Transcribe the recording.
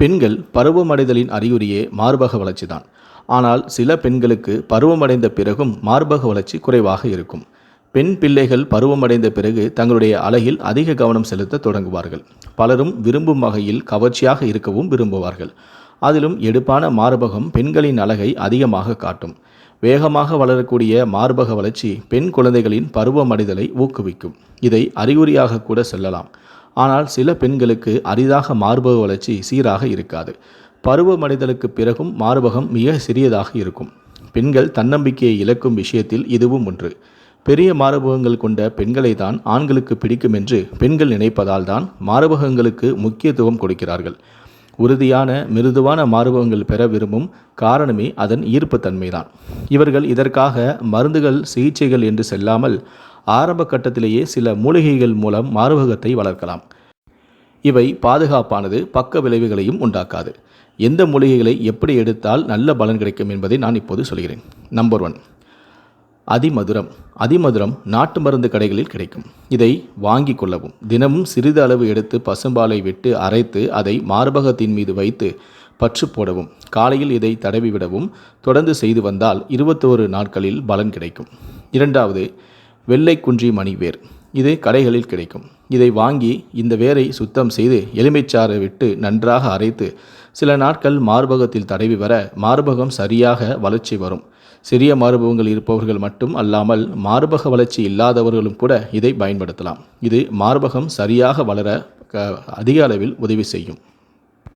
பெண்கள் பருவமடைதலின் அறிகுறியே மார்பக வளர்ச்சிதான். ஆனால் சில பெண்களுக்கு பருவமடைந்த பிறகும் மார்பக வளர்ச்சி குறைவாக இருக்கும். பெண் பிள்ளைகள் பருவமடைந்த பிறகு தங்களுடைய அழகில் அதிக கவனம் செலுத்த தொடங்குவார்கள். பலரும் விரும்பும் வகையில் கவர்ச்சியாக இருக்கவும் விரும்புவார்கள். அதிலும் எடுப்பான மார்பகம் பெண்களின் அழகை அதிகமாக காட்டும். வேகமாக வளரக்கூடிய மார்பக வளர்ச்சி பெண் குழந்தைகளின் பருவமடைதலை ஊக்குவிக்கும். இதை அறிகுறியாக கூட சொல்லலாம். ஆனால் சில பெண்களுக்கு அரிதாக மார்பக வளர்ச்சி சீராக இருக்காது. பருவமடைதலுக்கு பிறகும் மார்பகம் மிக சிறியதாக இருக்கும். பெண்கள் தன்னம்பிக்கையை இழக்கும் விஷயத்தில் இதுவும் ஒன்று. பெரிய மார்பகங்கள் கொண்ட பெண்களை தான் ஆண்களுக்கு பிடிக்கும் என்று பெண்கள் நினைப்பதால் தான் மார்பகங்களுக்கு முக்கியத்துவம் கொடுக்கிறார்கள். உறுதியான மிருதுவான மார்பகங்கள் பெற விரும்பும் காரணமே அதன் ஈர்ப்புத்தன்மைதான் இவர்கள் இதற்காக மருந்துகள் சிகிச்சைகள் என்று செல்லாமல் ஆரம்ப கட்டத்திலேயே சில மூலிகைகள் மூலம் மார்பகத்தை வளர்க்கலாம். இவை பாதுகாப்பானது பக்க விளைவுகளையும் உண்டாக்காது. எந்த மூலிகைகளை எப்படி எடுத்தால் நல்ல பலன் கிடைக்கும் என்பதை நான் இப்போது சொல்கிறேன். Number one. அதிமதுரம். அதிமதுரம் நாட்டு மருந்து கடைகளில் கிடைக்கும். இதை வாங்கி கொள்ளவும். தினமும் சிறிது அளவு எடுத்து பசும்பாலை விட்டு அரைத்து அதை மார்பகத்தின் மீது வைத்து பற்று போடவும் காலையில் இதை தடவி விடவும் தொடர்ந்து செய்து வந்தால் இருபத்தோரு நாட்களில் பலன் கிடைக்கும். இரண்டாவது வெள்ளை குன்றி மணி வேர் இது கடைகளில் கிடைக்கும். இதை வாங்கி இந்த வேரை சுத்தம் செய்து எலுமிச்சாறு விட்டு நன்றாக அரைத்து சில நாட்கள் மார்பகத்தில் தடவி வர மார்பகம் சரியாக வளர்ச்சி வரும். சிறிய மார்பகங்கள் இருப்பவர்கள் மட்டும் அல்லாமல் மார்பக வளர்ச்சி இல்லாதவர்களும் கூட இதை பயன்படுத்தலாம். இது மார்பகம் சரியாக வளர க- அதிக அளவில் உதவி செய்யும்.